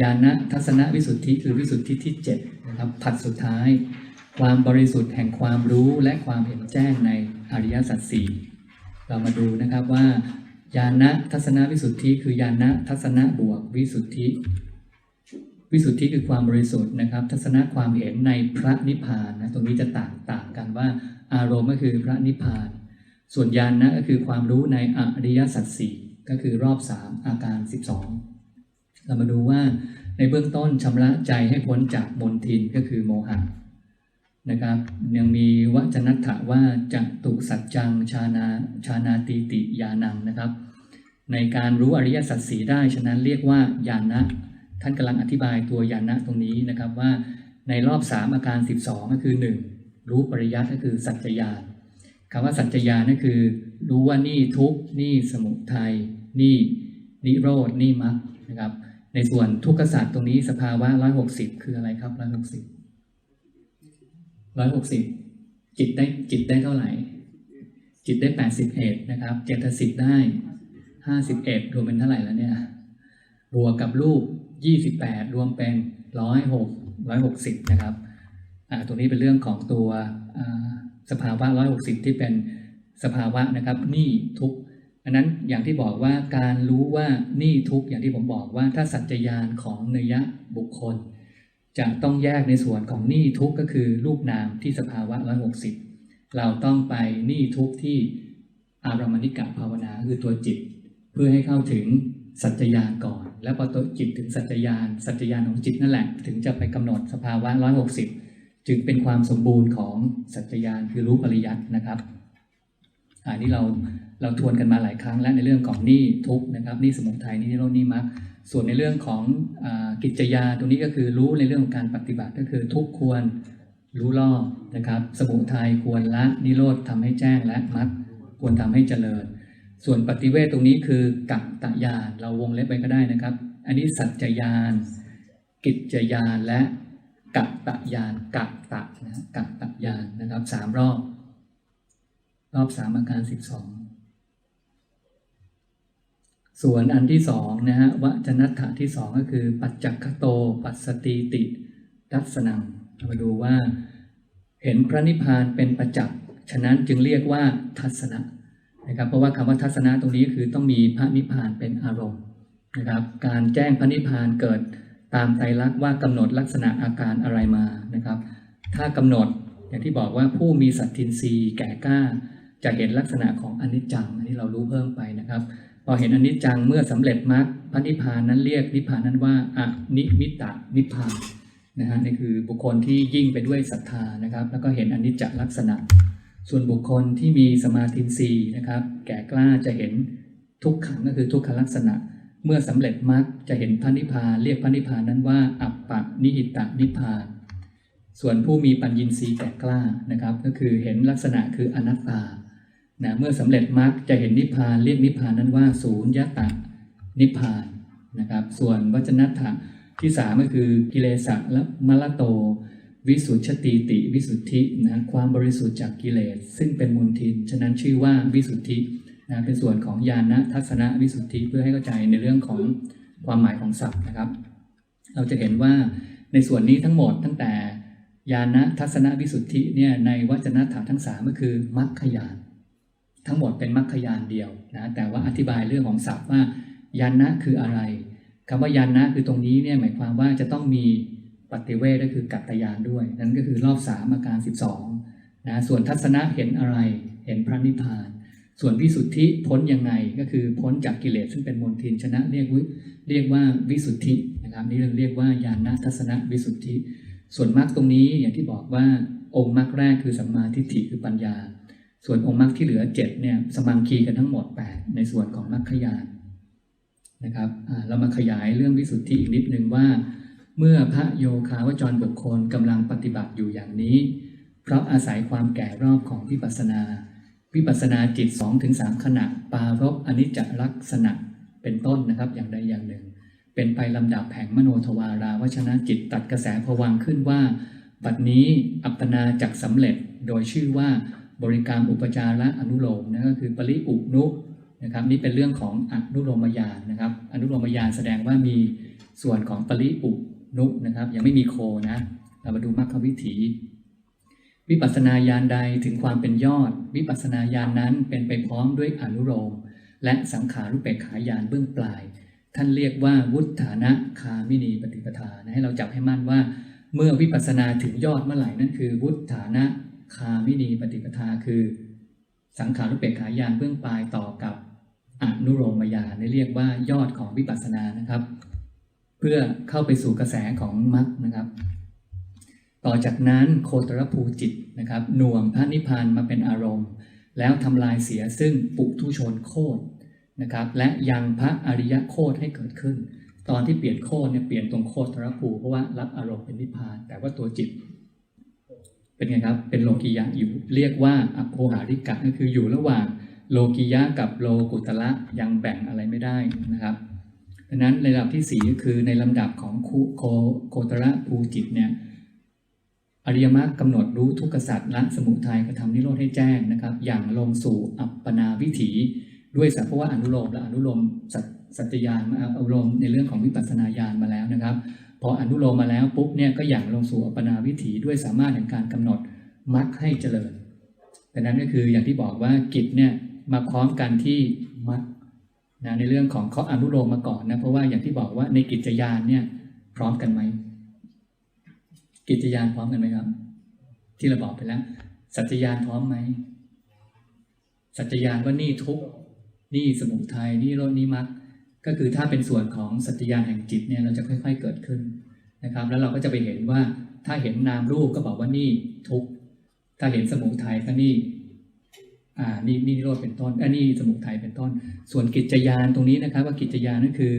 ญาณทัศนวิสุทธิคือวิสุทธิที่7นะครับผัดสุดท้าย ความบริสุทธิ์แห่งความรู้และความเห็นแจ้งในอริยสัจสี่เรามาดูนะครับว่าญาณทัศนวิสุทธิคือญาณทัศนะบวกวิสุทธิ วิสุทธิคือความบริสุทธิ์นะครับ ทัศนะความเห็นในพระนิพพานนะตรงนี้จะต่างต่างกันว่า อารมณ์ก็คือพระนิพพาน ส่วนญาณนะก็คือความรู้ในอริยสัจสี่ก็คือรอบ 3 อาการ 12 เรามาดูว่าในเบื้องต้นชำระใจให้พ้นจากมนทินก็คือโมหะนะครับ ยังมีวจนัตถะว่าจะตุสัจจังชานาชานาตีติยานังนะครับ ในการรู้อริยสัจสีได้ฉะนั้นเรียกว่าญาณนะท่านกำลังอธิบายตัวญาณะตรงนี้นะครับว่าในรอบ 3 อาการ 12 ก็คือ 1 รู้ปริยัติก็คือสัจจญาณคำว่าสัจจญาณนั่นคือ รู้ว่านี่ทุกข์นี่สมุทัยนี่นิโรธนี่มรรคนะครับ ในส่วนทุกขศาสตร์ตรงนี้สภาวะ160คืออะไรครับ160 160จิตได้จิตได้เท่าไหร่ จิตได้81นะครับ เจตสิกได้51รวมเป็นเท่าไหร่แล้วเนี่ย บวกกับรูป28รวมเป็น106 160นะครับอ่าตรงนี้เป็นเรื่องของตัวสภาวะ160ที่เป็นสภาวะนะครับนี่ทุก อันนั้นอย่างที่บอกว่าการรู้ว่านี่ทุกอย่างที่ผมบอกว่าถ้าสัจจญาณของเนยะบุคคล จะต้องแยกในส่วนของนี่ทุกก็คือรูปนามที่สภาวะ160เราต้องไปนี่ทุกที่อารามณิกะภาวนาคือตัวจิต เพื่อให้เข้าถึงสัจจญาณก่อน แล้วพอตัวจิตถึงสัจจญาณสัจจญาณของจิตนั่นแหละ ถึงจะไปกำหนดสภาวะ160จึงเป็นความสมบูรณ์ของสัจจญาณคือรู้ปริยัตินะครับอันนี้เรา เราทวนกันมาหลายครั้งแล้วในเรื่องของหนี้ทุกนะครับหนี้สมุทัยหนี้นิโรธหนี้มรรคส่วนในเรื่องของอกิจยาตรงนี้ก็คือรู้ในเรื่องของการปฏิบัติก็คือทุกควรรู้รอบนะครับ สมุทัยควรละนิโรธทำให้แจ้งและมรรคควรทำให้เจริญ ส่วนปฏิเวทตรงนี้คือกัตตญาณเราวงเล็บไปก็ได้นะครับ อันนี้สัจจญาณกิจญาณและกัตตญาณกัตตะนะกัตตญาณนะครับสามรอบ รอบสามอาการสิบสอง ส่วนอันที่สองนะฮะวัจนัตถะที่สองก็คือ ปัจจักโต ปัสติติทัศนังเรามาดูว่า เห็นพระนิพพานเป็นประจักษ์ฉะนั้นจึงเรียกว่าทัศนะนะครับเพราะว่าคำว่าทัศนะตรงนี้คือต้องมีพระนิพพานเป็นอารมณ์นะครับ การแจ้งพระนิพพานเกิดตามไตรลักษณ์ว่ากำหนดลักษณะอาการอะไรมานะครับ ถ้ากำหนดอย่างที่บอกว่าผู้มีสัตทินรีแก่กล้า จะเห็นลักษณะของอนิจจังอันนี้เรารู้เพิ่มไปนะครับ พอเห็นอนิจจังเมื่อสำเร็จมรรคพระนิพพานนั้นเรียกนิพพานนั้นว่าอะนิมิตะนิพพานนะฮะนี่คือบุคคลที่ยิ่งไปด้วยศรัทธานะครับ แล้วก็เห็นอนิจจลักษณะ ส่วนบุคคลที่มีสมาธินีนะครับ แก่กล้าจะเห็นทุกขังก็คือทุกขลักษณะ เมื่อสำเร็จมรรคจะเห็นพระนิพพานเรียกพระนิพพานนั้นว่าอัปปะนิหิตะนิพพานส่วนผู้มีปัญญินีแก่กล้านะครับ ก็คือเห็นลักษณะคืออนัตตา นะเมื่อสำเร็จมรรคจะเห็นนิพพานเรียกนิพพานนั้นว่าศูนย์ยตะนิพพานนะครับ ส่วนวัจนัตถะที่สามก็คือกิเลสะและมละโต วิสุทธติติวิสุทธินะความบริสุทธิ์จากกิเลส ซึ่งเป็นมูลทิน ฉะนั้นชื่อว่าวิสุทธินะเป็นส่วนของญาณทัศนวิสุทธิเพื่อให้เข้าใจในเรื่องของความหมายของศัพท์นะครับ เราจะเห็นว่าในส่วนนี้ทั้งหมดตั้งแต่ญาณทัศนวิสุทธิเนี่ยในวัจนะถาทั้งสามก็คือมรรคยาน ทั้งหมดเป็นมรรคยานเดียวนะแต่ว่าอธิบายเรื่องของศัพท์ว่ายานะคืออะไรคำว่ายานะคือตรงนี้เนี่ยหมายความว่าจะต้องมีปฏิเวทก็คือกัตตยานด้วย นั่นก็คือรอบสามอาการ 12นะส่วนทัศนะเห็นอะไรเห็นพระนิพพาน ส่วนวิสุทธิพ้นยังไงก็คือพ้นจากกิเลสซึ่งเป็นมลทินชนะเรียกวิเรียกว่าวิสุทธินะครับนี่เราเรียกว่าญาณทัศนวิสุทธิ ส่วนมรรคตรงนี้อย่างที่บอกว่าองค์มรรคแรกคือสัมมาทิฏฐิคือปัญญา ส่วนองค์มรรคที่เหลือ7เนี่ยสมังคีกันทั้งหมด8ในส่วนของมรรคยานนะครับเรามาขยายเรื่องวิสุทธิอีกนิดนึงว่า เมื่อพระโยคาวจรบุคคลกำลังปฏิบัติอยู่อย่างนี้ เพราะอาศัยความแก่รอบของวิปัสสนาวิปัสสนาจิต2-3ขณะ ปารบอนิจจลักษณะเป็นต้นนะครับอย่างใดอย่างหนึ่ง เป็นไปลำดับแห่งมโนทวาราวชนะจิตตัดกระแสผวังขึ้นว่า บัดนี้อัปปนาจักสำเร็จโดยชื่อว่า บริกรรมอุปจาระอนุโลมนะก็คือปริอุนุนะครับนี่เป็นเรื่องของอนุโลมญาณนะครับ อนุโลมญาณแสดงว่ามีส่วนของปริอุนุนะครับ ยังไม่มีโคนะเรามาดูมรรควิถี วิปัสสนาญาณใดถึงความเป็นยอด วิปัสสนาญาณนั้นเป็นไปพร้อมด้วยอนุโลมและสังขารุปเปกขายานเบื้องปลาย ท่านเรียกว่าวุฒานะคามินีปฏิปทานะให้เราจับให้มั่นว่า เมื่อวิปัสสนาถึงยอดเมื่อไหร่นั่นคือวุฒานะ คามินีปฏิปทาคือ สังขารุปเปกขายานเบื้องปลายต่อกับอนุโลมญานเรียกว่ายอดของวิปัสสนานะครับ เพื่อเข้าไปสู่กระแสของมรรคนะครับ ต่อจากนั้นโคตรภูจิตนะครับหน่วงพระนิพพานมาเป็นอารมณ์ แล้วทำลายเสียซึ่งปุถุชนโคตรนะครับ และยังพระอริยะโคตรให้เกิดขึ้น ตอนที่เปลี่ยนโคตรเนี่ยเปลี่ยนตรงโคตรภูเพราะว่ารับอารมณ์เป็นนิพพาน แต่ว่าตัวจิต เป็นไงครับ เป็นโลกิยะอยู่เรียกว่าอโภหาริกะก็คืออยู่ระหว่างโลกิยะกับโลกุตละยังแบ่งอะไรไม่ได้นะครับดังนั้นในลำดับที่สี่ก็คือในลำดับของคุโคโคตระภูจิตเนี่ยอริยมรรคกำหนดรู้ทุกขสัตว์ละสมุทัยกระทำนิโรธให้แจ้งนะครับ อย่างลงสู่อัปปนาวิถี ด้วยสัพพวะอนุโลมและอนุโลมสัจสัจญาณมาอนุโลมในเรื่องของวิปัสสนาญาณมาแล้วนะครับ พออนุโลมมาแล้วปุ๊บเนี่ยก็อย่างลงสู่อัปนาวิถีด้วยสามารถแห่งการกำหนดมรรคให้เจริญดังนั้นก็คืออย่างที่บอกว่ากิจเนี่ยมาพร้อมกันที่มรรคนะในเรื่องของเขาอนุโลมมาก่อนนะเพราะว่าอย่างที่บอกว่าในกิจยานเนี่ยพร้อมกันไหมกิจยานพร้อมกันไหมครับ ที่เราบอกไปแล้วสัจจยานพร้อมไหมสัจจยานว่านี่ทุกนี่สมุทัยนี่โลดนี่มรรค ก็คือถ้าเป็นส่วนของสัจจยานแห่งจิตเนี่ยเราจะค่อย ๆเกิดขึ้นนะครับ แล้วเราก็จะไปเห็นว่าถ้าเห็นนามรูปก็บอกว่านี่ทุกข์ถ้าเห็นสมุทัยก็นี่อ่านี่นี่โรธเป็นต้นอันนี้สมุทัยเป็นต้น ส่วนกิจยานตรงนี้นะครับ ว่ากิจยานนั่นคือ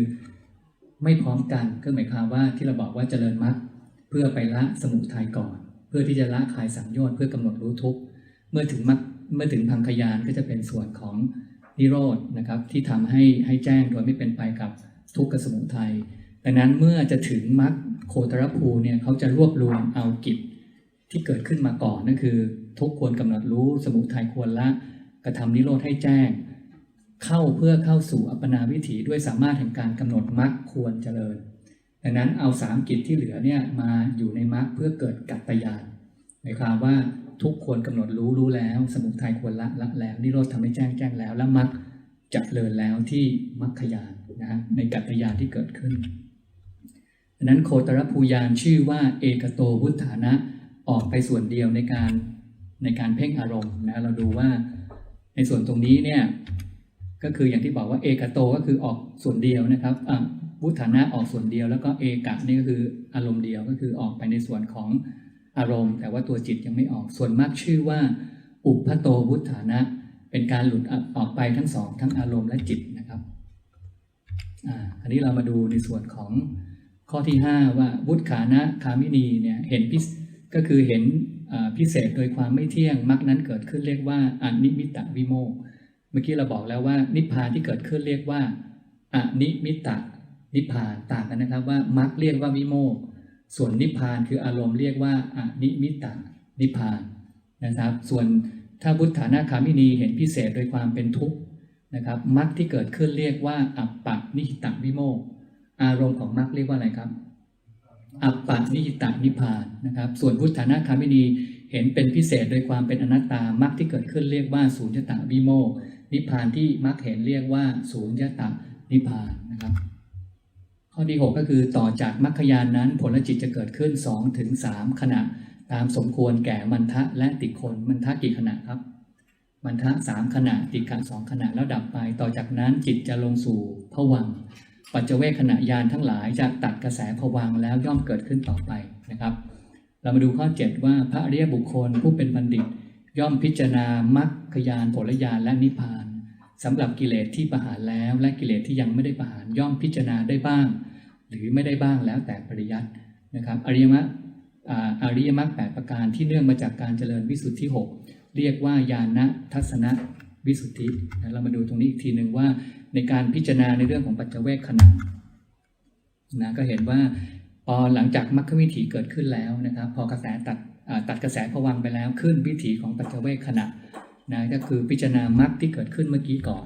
ไม่พร้อมกันก็หมายความว่าที่เราบอกว่าเจริญมรรคเพื่อไปละสมุทัยก่อน เพื่อที่จะละคลายสังโยชน์เพื่อกำหนดรู้ทุกข์เมื่อถึงมรรคเมื่อถึงพังคยานก็จะเป็นส่วนของ นิโรธนะครับที่ทำให้ให้แจ้งโดยไม่เป็นไปกับทุกข์กับสมุทัยดังนั้นเมื่อจะถึงมรรคโคตรภูเนี่ยเขาจะรวบรวมเอากิจที่เกิดขึ้นมาก่อนนั่นคือ ทุกควรกำหนดรู้สมุทัยควรละกระทำนิโรธให้แจ้ง เข้าเพื่อเข้าสู่อัปปนาวิถีด้วยสามารถแห่งการกำหนดมรรคควรเจริญดังนั้นเอาสามกิจที่เหลือเนี่ยมาอยู่ในมรรคเพื่อเกิดกัตตยานหมายความว่า ทุกควรกำหนดรู้รู้แล้ว สมุทัยควรละละแล้ว นิโรธทำให้แจ้งแจ้งแล้ว และมรรคจะเจริญแล้วที่มรรคยานนะฮะในกัตยานที่เกิดขึ้นดังนั้นโคตรภูยานชื่อว่าเอกโตวุฒานะออกไปส่วนเดียวในการในการเพ่งอารมณ์นะเราดูว่าในส่วนตรงนี้เนี่ยก็คืออย่างที่บอกว่าเอกโตก็คือออกส่วนเดียวนะครับอะวุฒานะออกส่วนเดียว แล้วก็เอกะนี่ก็คืออารมณ์เดียวก็คือออกไปในส่วนของ อารมณ์ แต่ว่าตัวจิตยังไม่ออก ส่วนมากชื่อว่า อุปโตวุฒานะ เป็นการหลุดออกไปทั้งสอง ทั้งอารมณ์และจิตนะครับอ่าอันนี้เรามาดูในส่วนของข้อที่ 5 ว่าวุฒานะคามินีเนี่ยเห็นพิก็คือเห็นพิเศษโดยความไม่เที่ยงมรรคนั้นเกิดขึ้นเรียกว่าอนิมิตะวิโมกเมื่อกี้เราบอกแล้วว่า นิพพานที่เกิดขึ้นเรียกว่าอนิมิตะนิพพานต่างกันนะครับว่ามรรคเรียกว่าวิโมก ส่วนนิพพานคืออารมณ์เรียกว่าอนิมิตะนิพพานนะครับ ส่วนถ้าบุตฐานาคามินีเห็นพิเศษโดยความเป็นทุกข์นะครับมรรคที่เกิดขึ้นเรียกว่า อัปปะนิหิตะวิโมกอารมณ์ของมรรคเรียกว่าอะไรครับ อัปปะนิหิตะนิพพานนะครับ ส่วนพุทธานาคามินีเห็นเป็นพิเศษโดยความเป็นอนัตตามรรคที่เกิดขึ้นเรียกว่าศูนย์ตะวิโมกนิพพานที่มรรคเห็นเรียกว่าศูนย์ตะนิพพานนะครับ ข้อที่ 6 ก็คือต่อจากมรรคยานนั้นผลจิตจะเกิดขึ้น2ถึง3ขณะ ตามสมควรแก่มันทะและติคนมันทะกี่ขณะครับ มันทะสามขณะติกะสองขณะแล้วดับไป ต่อจากนั้นจิตจะลงสู่ผวังปัจเจเวขณะยานทั้งหลายจะตัดกระแสผวังแล้วย่อมเกิดขึ้นต่อไปนะครับ เรามาดูข้อ 7 ว่าพระอริยบุคคลผู้เป็นบัณฑิต ย่อมพิจารณามรรคยานผลยานและนิพพานสำหรับกิเลสที่ประหารแล้วและกิเลสที่ยังไม่ได้ประหารย่อมพิจารณาได้บ้าง หรือไม่ได้บ้างแล้วแต่ปริยัตินะครับอริยมรรคอริยมรรคแปดประการที่เนื่องมาจากการเจริญวิสุทธิ 6 เรียกว่าญาณทัศนวิสุทธิเรามาดูตรงนี้อีกทีหนึ่งว่าในการพิจารณาในเรื่องของปัจจเวคขณะนะก็เห็นว่าพอหลังจากมรรควิถีเกิดขึ้นแล้วนะครับ พอกระแสตัดตัดกระแสผวังไปแล้วขึ้นวิถีของปัจจเวคขณะนะก็คือพิจารณามรรคที่เกิดขึ้นเมื่อกี้ก่อน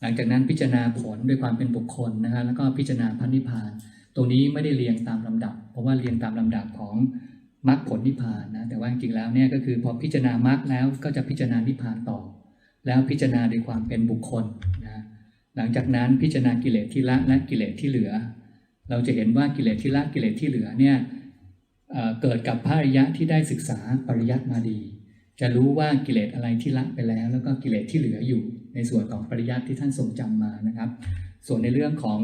หลังจากนั้นพิจารณาผลด้วยความเป็นบุคคลนะฮะแล้วก็พิจารณาพันนิพพาน ตรงนี้ไม่ได้เรียงตามลำดับ เพราะว่าเรียงตามลำดับของมรรคผลนิพพานนะแต่ว่าจริงๆแล้วเนี่ยก็คือพอพิจารณามรรคแล้วก็จะพิจารณานิพพานต่อ แล้วพิจารณาด้วยความเป็นบุคคลนะหลังจากนั้นพิจารณากิเลสที่ละและกิเลสที่เหลือ เราจะเห็นว่ากิเลสที่ละกิเลสที่เหลือเนี่ยเเกิดกับพระอริยะที่ได้ศึกษาปริยัติมาดี จะรู้ว่ากิเลสอะไรที่ละไปแล้ว แล้วก็กิเลสที่เหลืออยู่ในส่วนของปริยัติที่ท่านทรงจำมานะครับ ส่วนในเรื่องของ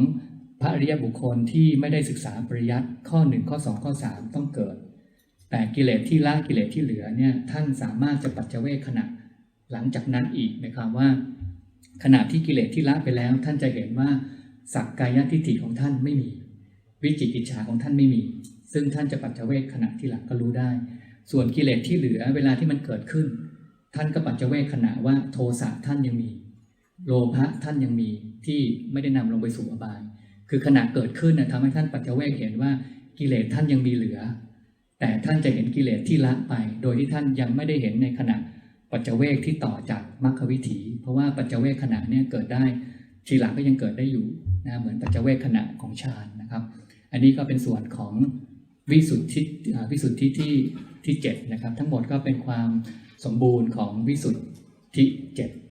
ระอริยบุคคลที่ไม่ได้ศึกษาปริยัติข้อ 1 ข้อ 2 ข้อ 3 ต้องเกิด แต่กิเลสที่ละกิเลสที่เหลือเนี่ยท่านสามารถจะปัจเจเวขณะหลังจากนั้นอีกนะครับว่า ขณะที่กิเลสที่ละไปแล้ว ท่านจะเห็นว่าสักกายทิฏฐิของท่านไม่มี วิจิกิจฉาของท่านไม่มี ซึ่งท่านจะปัจเจเวขณะที่หลังก็รู้ได้ ส่วนกิเลสที่เหลือเวลาที่มันเกิดขึ้น ท่านก็ปัจเจเวขณะว่าโทสะท่านยังมี โลภะท่านยังมีที่ไม่ได้นำลงไปสู่อบาย คือขณะเกิดขึ้นนะทำให้ท่านปัจเจเวคเห็นว่ากิเลสท่านยังมีเหลือ แต่ท่านจะเห็นกิเลสที่ละไป โดยที่ท่านยังไม่ได้เห็นในขณะปัจเจเวคที่ต่อจากมรรควิถี เพราะว่าปัจเจเวคขณะเนี่ยเกิดได้ทีหลังก็ยังเกิดได้อยู่นะเหมือนปัจเจเวคขณะของฌานนะครับ อันนี้ก็เป็นส่วนของวิสุทธิวิสุทธิที่ที่เจ็ดนะครับ ทั้งหมดก็เป็นความสมบูรณ์ของวิสุทธิเจ็ด